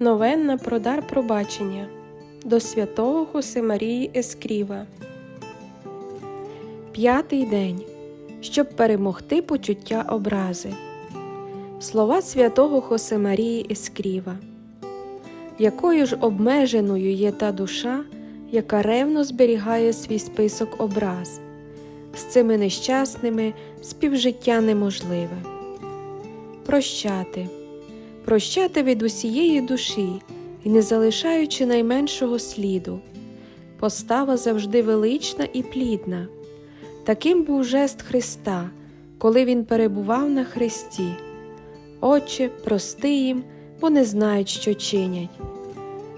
Новенна про дар пробачення до святого Хосимарії Ескріва. П'ятий день. Щоб перемогти почуття образи. Слова святого Хосимарії Ескріва. Якою ж обмеженою є та душа, яка ревно зберігає свій список образ. З цими нещасними співжиття неможливе. Прощати прощати від усієї душі і не залишаючи найменшого сліду. Постава завжди велична і плідна. Таким був жест Христа, коли Він перебував на хресті. Отче, прости їм, бо не знають, що чинять.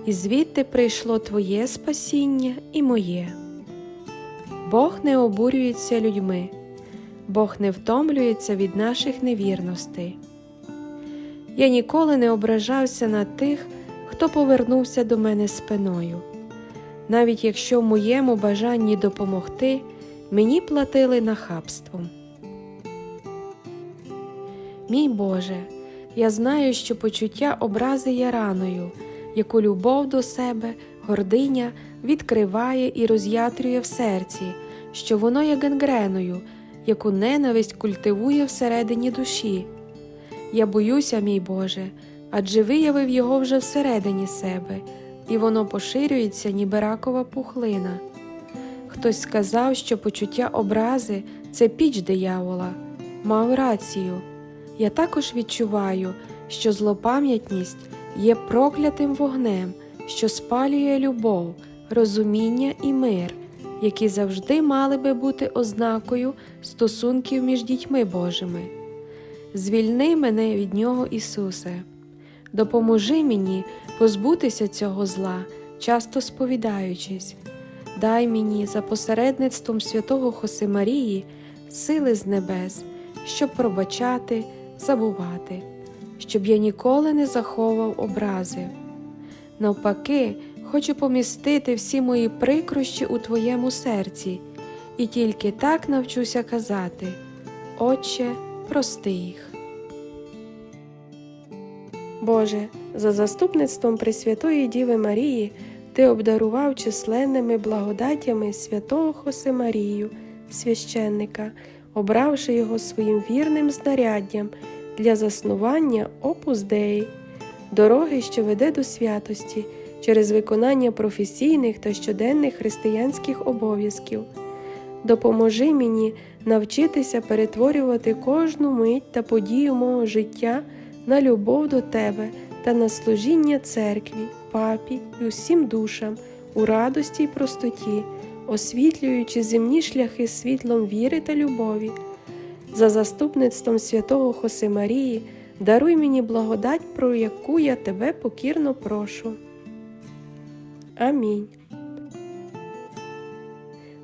І звідти прийшло Твоє спасіння і моє. Бог не обурюється людьми, Бог не втомлюється від наших невірностей. Я ніколи не ображався на тих, хто повернувся до мене спиною. Навіть якщо в моєму бажанні допомогти, мені платили нахабством. Мій Боже, я знаю, що почуття образи є раною, яку любов до себе, гординя відкриває і роз'ятрює в серці, що воно є гангреною, яку ненависть культивує всередині душі. Я боюся, мій Боже, адже виявив його вже всередині себе, і воно поширюється, ніби ракова пухлина. Хтось сказав, що почуття образи це піч диявола, мав рацію. Я також відчуваю, що злопам'ятність є проклятим вогнем, що спалює любов, розуміння і мир, які завжди мали би бути ознакою стосунків між дітьми Божими. Звільни мене від нього, Ісусе, допоможи мені позбутися цього зла, часто сповідаючись, дай мені за посередництвом святого Хосимарії сили з небес, щоб пробачати, забувати, щоб я ніколи не заховав образи. Навпаки, хочу помістити всі мої прикрощі у Твоєму серці, і тільки так навчуся казати, Отче, прости їх. Боже, за заступництвом Пресвятої Діви Марії Ти обдарував численними благодатями святого Хосимарію, священника, обравши його своїм вірним знаряддям для заснування опус Деї, дороги, що веде до святості через виконання професійних та щоденних християнських обов'язків. Допоможи мені навчитися перетворювати кожну мить та подію мого життя на любов до Тебе та на служіння церкві, папі і усім душам у радості й простоті, освітлюючи земні шляхи світлом віри та любові. За заступництвом святого Хосимарії даруй мені благодать, про яку я тебе покірно прошу. Амінь.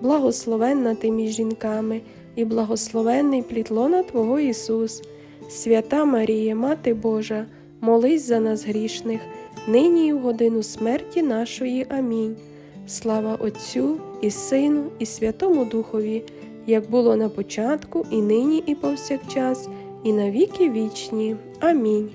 благословенна ти між жінками, і благословенний плітлона Твого Ісус. Свята Марія, Мати Божа, молись за нас грішних, нині і в годину смерті нашої. Амінь. Слава Отцю і Сину, і Святому Духові, як було на початку, і нині, і повсякчас, і на віки вічні. Амінь.